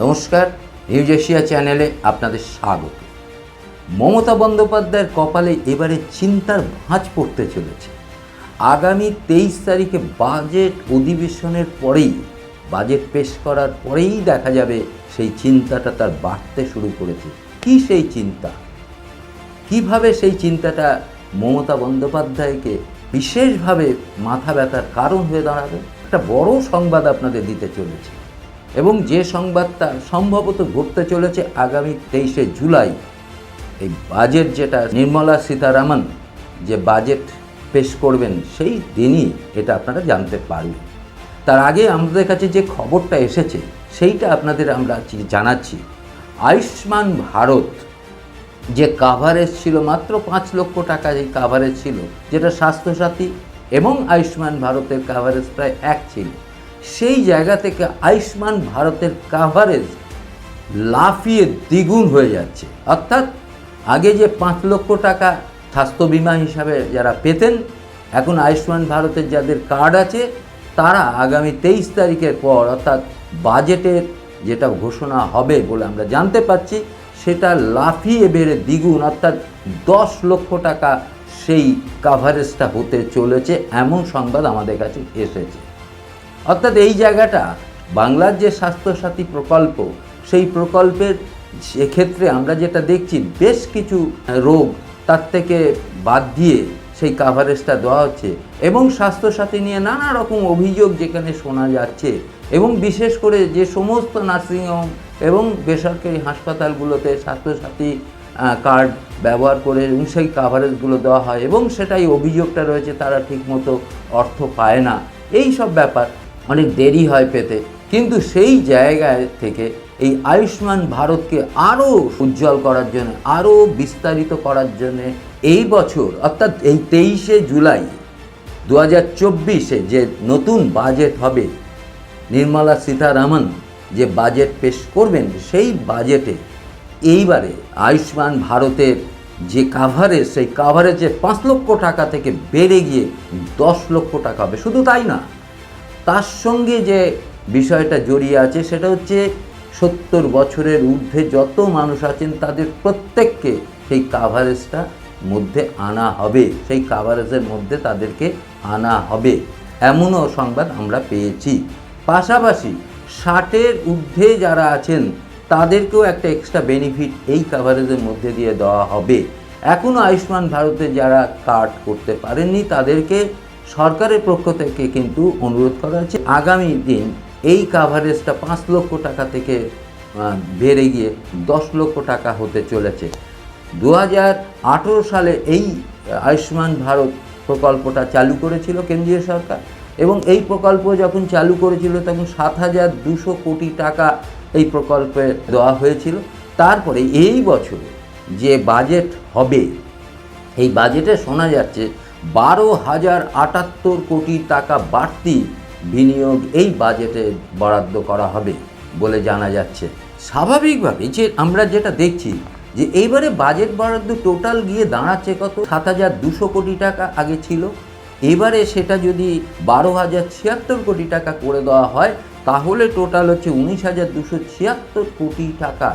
নমস্কার, news Asia চ্যানেলে আপনাদের স্বাগত। মমতা বন্দ্যোপাধ্যায়ের কপালে এবারে চিন্তার ভাঁজ পড়তে চলেছে। আগামী তেইশ তারিখে বাজেট অধিবেশনের পরেই, বাজেট পেশ করার পরেই দেখা যাবে সেই চিন্তাটা তার বাড়তে শুরু করেছে। কি সেই চিন্তা? কীভাবে সেই চিন্তাটা মমতা বন্দ্যোপাধ্যায়কে বিশেষভাবে মাথা ব্যথার কারণ হয়ে দাঁড়াবে? একটা বড় সংবাদ আপনাদের দিতে চলেছে। এবং যে সংবাদটা সম্ভবত ঘটতে চলেছে আগামী তেইশে জুলাই, এই বাজেট যেটা নির্মলা সীতারামন যে বাজেট পেশ করবেন, সেই দিনই এটা আপনারা জানতে পারবেন। তার আগে আমাদের কাছে যে খবরটা এসেছে, সেইটা আপনাদের আমরা জানাচ্ছি। আয়ুষ্মান ভারত যে কাভারেজ ছিল, মাত্র পাঁচ লক্ষ টাকা যে কাভারেজ ছিল, যেটা স্বাস্থ্যসাথী এবং আয়ুষ্মান ভারতের কাভারেজ প্রায় এক ছিল। সেই জায়গা থেকে আয়ুষ্মান ভারতের কাভারেজ লাফিয়ে দ্বিগুণ হয়ে যাচ্ছে। অর্থাৎ আগে যে পাঁচ লক্ষ টাকা স্বাস্থ্য বিমা হিসাবে যারা পেতেন, এখন আয়ুষ্মান ভারতের যাদের কার্ড আছে, তারা আগামী তেইশ তারিখের পর, অর্থাৎ বাজেটের যেটা ঘোষণা হবে বলে আমরা জানতে পাচ্ছি সেটা লাফিয়ে বেড়ে দ্বিগুণ, অর্থাৎ দশ লক্ষ টাকা সেই কাভারেজটা হতে চলেছে, এমন সংবাদ আমাদের কাছে এসেছে। অর্থাৎ এই জায়গাটা বাংলার যে স্বাস্থ্যসাথী প্রকল্প, সেই প্রকল্পের সেক্ষেত্রে আমরা যেটা দেখছি, বেশ কিছু রোগ তার থেকে বাদ দিয়ে সেই কাভারেজটা দেওয়া হচ্ছে এবং স্বাস্থ্যসাথী নিয়ে নানা রকম অভিযোগ যেখানে শোনা যাচ্ছে এবং বিশেষ করে যে সমস্ত নার্সিংহোম এবং বেসরকারি হাসপাতালগুলোতে স্বাস্থ্যসাথী কার্ড ব্যবহার করে এবং সেই কাভারেজগুলো দেওয়া হয় এবং সেটাই অভিযোগটা রয়েছে, তারা ঠিকমতো অর্থ পায় না। এই সব ব্যাপার অনেক দেরি হয় পেতে। কিন্তু সেই জায়গায় থেকে এই আয়ুষ্মান ভারতকে আরও উজ্জ্বল করার জন্য আরও বিস্তারিত করার জন্য এই বছর, অর্থাৎ এই তেইশে জুলাই দু হাজার চব্বিশে যে নতুন বাজেট হবে, নির্মলা সীতারামন যে বাজেট পেশ করবেন, সেই বাজেটে এইবারে আয়ুষ্মান ভারতের যে কাভারেজ সেই কাভারেজে পাঁচ লক্ষ টাকা থেকে বেড়ে গিয়ে দশ লক্ষ টাকা হবে। শুধু তাই না তার সঙ্গে যে বিষয়টা জড়িয়ে আছে, সেটা হচ্ছে সত্তর বছরের ঊর্ধ্বে যত মানুষ আছেন, তাদের প্রত্যেককে সেই কাভারেজটা মধ্যে আনা হবে। সেই কাভারেজের মধ্যে তাদেরকে আনা হবে। এমনও সংবাদ আমরা পেয়েছি। পাশাপাশি ষাটের ঊর্ধ্বে যারা আছেন, তাদেরকেও একটা এক্সট্রা বেনিফিট এই কাভারেজের মধ্যে দিয়ে দেওয়া হবে। এখনও আয়ুষ্মান ভারতে যারা কার্ড করতে পারেননি, তাদেরকে সরকারের পক্ষ থেকে কিন্তু অনুরোধ করা হচ্ছে আগামী দিন এই কাভারেজটা পাঁচ লক্ষ টাকা থেকে বেড়ে গিয়ে দশ লক্ষ টাকা হতে চলেছে। দু হাজার আঠেরো সালে এই আয়ুষ্মান ভারত প্রকল্পটা চালু করেছিল কেন্দ্রীয় সরকার এবং এই প্রকল্প যখন চালু করেছিল তখন সাত হাজার দুশো কোটি টাকা এই প্রকল্পে দেওয়া হয়েছিল। তারপরে এই বছর যে বাজেট হবে, এই বাজেটে শোনা যাচ্ছে বারো হাজার আটাত্তর কোটি টাকা বাড়তি বিনিয়োগ এই বাজেটে বরাদ্দ করা হবে বলে জানা যাচ্ছে। স্বাভাবিকভাবে যে আমরা যেটা দেখছি যে এইবারে বাজেট বরাদ্দ টোটাল গিয়ে দাঁড়াচ্ছে কত? সাত হাজার দুশো কোটি টাকা আগে ছিল। এবারে সেটা যদি বারো হাজার ছিয়াত্তর কোটি টাকা করে দেওয়া হয়, তাহলে টোটাল হচ্ছে উনিশ হাজার দুশো ছিয়াত্তর কোটি টাকা।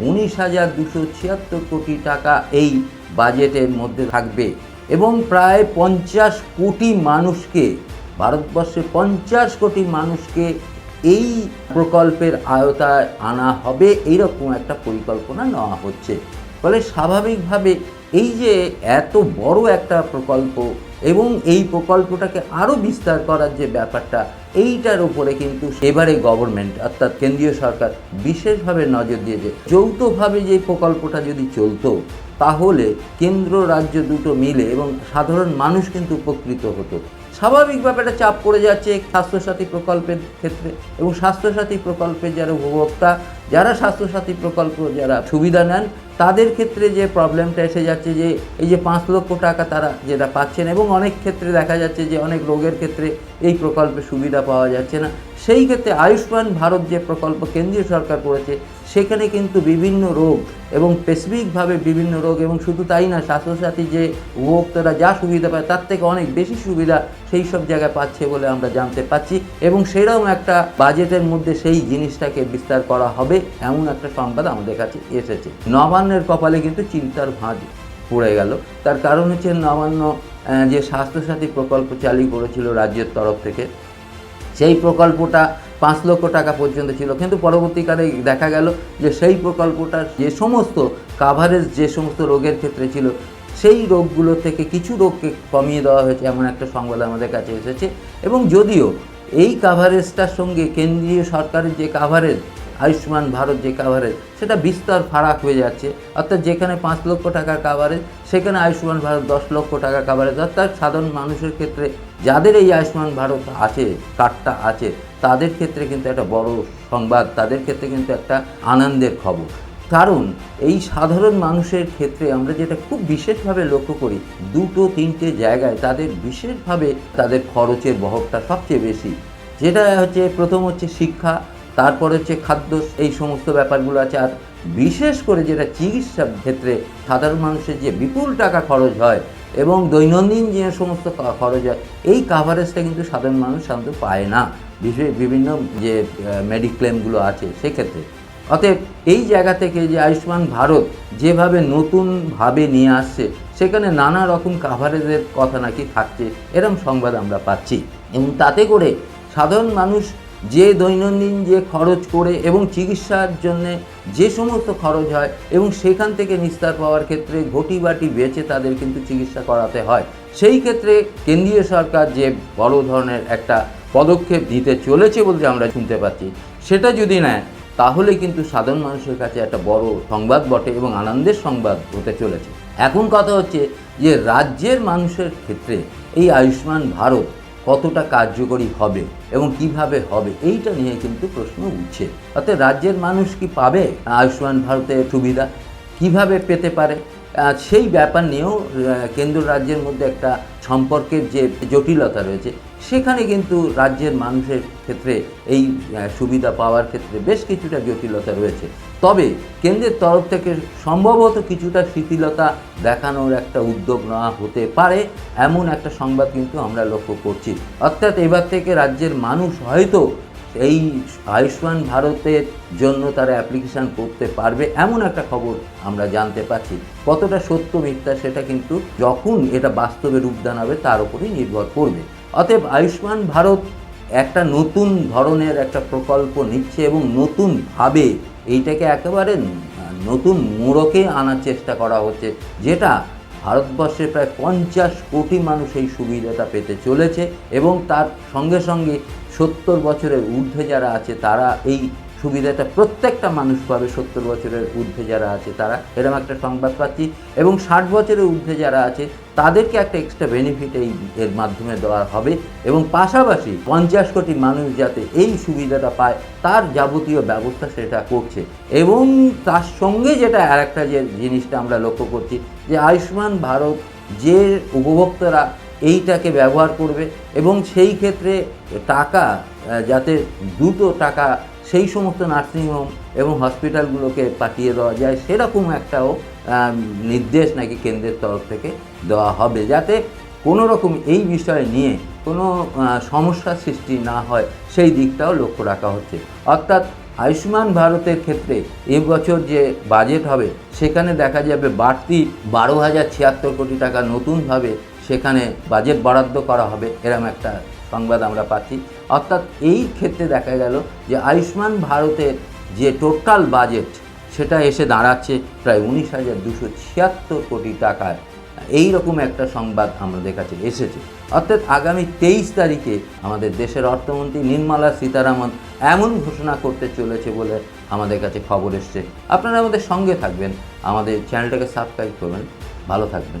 উনিশ হাজার দুশো ছিয়াত্তর কোটি টাকা এই বাজেটের মধ্যে থাকবে। এবং প্রায় পঞ্চাশ কোটি মানুষকে, ভারতবর্ষে পঞ্চাশ কোটি মানুষকে এই প্রকল্পের আয়তায় আনা হবে এইরকম একটা পরিকল্পনা নেওয়া হচ্ছে। ফলে স্বাভাবিকভাবে এই যে এত বড় একটা প্রকল্প এবং এই প্রকল্পটাকে আরও বিস্তার করার যে ব্যাপারটা, এইটার উপরে কিন্তু এবারে গভর্নমেন্ট অর্থাৎ কেন্দ্রীয় সরকার বিশেষভাবে নজর দিয়েছে যৌথভাবে যে প্রকল্পটা যদি চলতো, তাহলে কেন্দ্র রাজ্য দুটো মিলে এবং সাধারণ মানুষ কিন্তু উপকৃত হতো। স্বাভাবিকভাবে একটা চাপ পড়ে যাচ্ছে স্বাস্থ্যসাথী প্রকল্পের ক্ষেত্রে এবং স্বাস্থ্যসাথী প্রকল্পের যারা উপভোক্তা যারা স্বাস্থ্যসাথী প্রকল্প যারা সুবিধা নেন, তাদের ক্ষেত্রে যে প্রবলেমটা এসে যাচ্ছে যে, এই যে পাঁচ লক্ষ টাকা তারা যেটা পাচ্ছেন এবং অনেক ক্ষেত্রে দেখা যাচ্ছে যে অনেক রোগের ক্ষেত্রে এই প্রকল্পে সুবিধা পাওয়া যাচ্ছে না। সেই ক্ষেত্রে আয়ুষ্মান ভারত যে প্রকল্প কেন্দ্রীয় সরকার করেছে, সেখানে কিন্তু বিভিন্ন রোগ এবং স্পেসিফিকভাবে বিভিন্ন রোগ এবং শুধু তাই না, স্বাস্থ্যসাথী যে উপভোক্তারা যা সুবিধা পায় তার থেকে অনেক বেশি সুবিধা সেই সব জায়গায় পাচ্ছে বলে আমরা জানতে পাচ্ছি এবং সেরকম একটা বাজেটের মধ্যে সেই জিনিসটাকে বিস্তার করা হবে। এমন একটা সংবাদ আমাদের কাছে এসেছে। নবান্নের কপালে কিন্তু চিন্তার ভাঁজ পড়ে গেল। তার কারণ হচ্ছে নবান্ন যে স্বাস্থ্যসাথী প্রকল্প চালু করেছিল রাজ্যের তরফ থেকে, সেই প্রকল্পটা পাঁচ লক্ষ টাকা পর্যন্ত ছিল। কিন্তু পরবর্তীকালে দেখা গেল যে সেই প্রকল্পটার যে সমস্ত কাভারেজ যে সমস্ত রোগের ক্ষেত্রে ছিল, সেই রোগগুলো থেকে কিছু রোগকে কমিয়ে দেওয়া হয়েছে এমন একটা সংবাদ আমাদের কাছে এসেছে। এবং যদিও এই কাভারেজটার সঙ্গে কেন্দ্রীয় সরকারের যে কাভারেজ আয়ুষ্মান ভারত যে কাভারেজ সেটা বিস্তর ফারাক হয়ে যাচ্ছে। অর্থাৎ যেখানে পাঁচ লক্ষ টাকার কাভারেজ সেখানে আয়ুষ্মান ভারত দশ লক্ষ টাকার কাভারেজ অর্থাৎ সাধারণ মানুষের ক্ষেত্রে যাদের এই আয়ুষ্মান ভারত আছে, কার্ডটা আছে, তাদের ক্ষেত্রে কিন্তু একটা বড় সংবাদ, তাদের ক্ষেত্রে কিন্তু একটা আনন্দের খবর। কারণ এই সাধারণ মানুষের ক্ষেত্রে আমরা যেটা খুব বিশেষভাবে লক্ষ্য করি, দুটো তিনটে জায়গায় তাদের বিশেষভাবে তাদের খরচের বহরটা সবচেয়ে বেশি। যেটা হচ্ছে, প্রথম হচ্ছে শিক্ষা তারপর হচ্ছে খাদ্য, এই সমস্ত ব্যাপারগুলো আছে। আর বিশেষ করে যেটা চিকিৎসার ক্ষেত্রে সাধারণ মানুষের যে বিপুল টাকা খরচ হয় এবং দৈনন্দিন যে সমস্ত খরচ হয়, এই কাভারেজটা কিন্তু সাধারণ মানুষ সাধারণত পায় না। বিশেষ, বিভিন্ন যে মেডিক্লেমগুলো আছে সেক্ষেত্রে। অতএব এই জায়গা থেকে যে আয়ুষ্মান ভারত যেভাবে নতুনভাবে নিয়ে আসছে, সেখানে নানা রকম কাভারেজের কথা নাকি থাকছে, এরম সংবাদ আমরা পাচ্ছি। এবং তাতে করে সাধারণ মানুষ যে দৈনন্দিন যে খরচ করে এবং চিকিৎসার জন্য যে সমস্ত খরচ হয় এবং সেখান থেকে নিস্তার পাওয়ার ক্ষেত্রে ঘটি বাটি বেচে তাদের কিন্তু চিকিৎসা করাতে হয়। সেই ক্ষেত্রে কেন্দ্রীয় সরকার যে বড় ধরনের একটা পদক্ষেপ দিতে চলেছে বলতে আমরা শুনতে পাচ্ছি, সেটা যদি নেয়, তাহলে কিন্তু সাধারণ মানুষের কাছে একটা বড় সংবাদ বটে এবং আনন্দের সংবাদ হতে চলেছে। এখন কথা হচ্ছে যে রাজ্যের মানুষের ক্ষেত্রে এই আয়ুষ্মান ভারত কতটা কার্যকরী হবে এবং কীভাবে হবে, এইটা নিয়ে কিন্তু প্রশ্ন উঠছে। অর্থাৎ রাজ্যের মানুষ কি পাবে আয়ুষ্মান ভারতের সুবিধা? কীভাবে পেতে পারে? সেই ব্যাপার নিয়েও কেন্দ্র রাজ্যের মধ্যে একটা সম্পর্কের যে জটিলতা রয়েছে, সেখানে কিন্তু রাজ্যের মানুষের ক্ষেত্রে এই সুবিধা পাওয়ার ক্ষেত্রে বেশ কিছুটা জটিলতা রয়েছে। তবে কেন্দ্রের তরফ থেকে সম্ভবত কিছুটা শিথিলতা দেখানোর একটা উদ্যোগ নেওয়া হতে পারে, এমন একটা সংবাদ কিন্তু আমরা লক্ষ্য করছি। অর্থাৎ এবার থেকে রাজ্যের মানুষ হয়তো এই আয়ুষ্মান ভারতের জন্য তারা অ্যাপ্লিকেশান করতে পারবে, এমন একটা খবর আমরা জানতে পারছি কতটা সত্য মিথ্যা সেটা কিন্তু যখন এটা বাস্তবে রূপদান হবে তার উপরেই নির্ভর করবে। অতএব আয়ুষ্মান ভারত একটা নতুন ধরনের একটা প্রকল্প নিচ্ছে এবং নতুনভাবে এইটাকে একেবারে নতুন মোড়কে আনার চেষ্টা করা হচ্ছে, যেটা ভারতবর্ষে প্রায় পঞ্চাশ কোটি মানুষ এই সুবিধাটা পেতে চলেছে এবং তার সঙ্গে সঙ্গে সত্তর বছরের ঊর্ধ্বে যারা আছে, তারা এই সুবিধাটা প্রত্যেকটা মানুষ পাবে সত্তর বছরের ঊর্ধ্বে যারা আছে তারা। এরকম একটা সংবাদ পাচ্ছি। এবং ষাট বছরের ঊর্ধ্বে যারা আছে, তাদেরকে একটা এক্সট্রা বেনিফিট এই এর মাধ্যমে দেওয়া হবে। এবং পাশাপাশি পঞ্চাশ কোটি মানুষ যাতে এই সুবিধাটা পায়, তার যাবতীয় ব্যবস্থা সেটা করছে। এবং তার সঙ্গে যেটা আরেকটা যে জিনিসটা আমরা লক্ষ্য করছি, যে আয়ুষ্মান ভারত যে উপভোক্তারা এইটাকে ব্যবহার করবে এবং সেই ক্ষেত্রে টাকা যাতে দ্রুত টাকা সেই সমস্ত নার্সিংহোম এবং হসপিটালগুলোকে পাঠিয়ে দেওয়া যায়, সেরকম একটাও নির্দেশ নাকি কেন্দ্রের তরফ থেকে দেওয়া হবে, যাতে কোনো রকম এই বিষয় নিয়ে কোনো সমস্যার সৃষ্টি না হয়, সেই দিকটাও লক্ষ্য রাখা হচ্ছে। অর্থাৎ আয়ুষ্মান ভারতের ক্ষেত্রে এবছর যে বাজেট হবে, সেখানে দেখা যাবে বাড়তি বারো হাজার ছিয়াত্তর কোটি টাকা নতুনভাবে সেখানে বাজেট বরাদ্দ করা হবে, এরম একটা সংবাদ আমরা পাচ্ছি। অর্থাৎ এই ক্ষেত্রে দেখা গেল যে আয়ুষ্মান ভারতের যে টোটাল বাজেট, সেটা এসে দাঁড়াচ্ছে প্রায় উনিশ হাজার দুশো ছিয়াত্তর কোটি টাকায় এই রকম একটা সংবাদ আমাদের কাছে এসেছে। অর্থাৎ আগামী তেইশ তারিখে আমাদের দেশের অর্থমন্ত্রী নির্মলা সীতারামন এমন ঘোষণা করতে চলেছে বলে আমাদের কাছে খবর এসছে। আপনারা আমাদের সঙ্গে থাকবেন। আমাদের চ্যানেলটাকে সাবস্ক্রাইব করবেন। ভালো থাকবেন।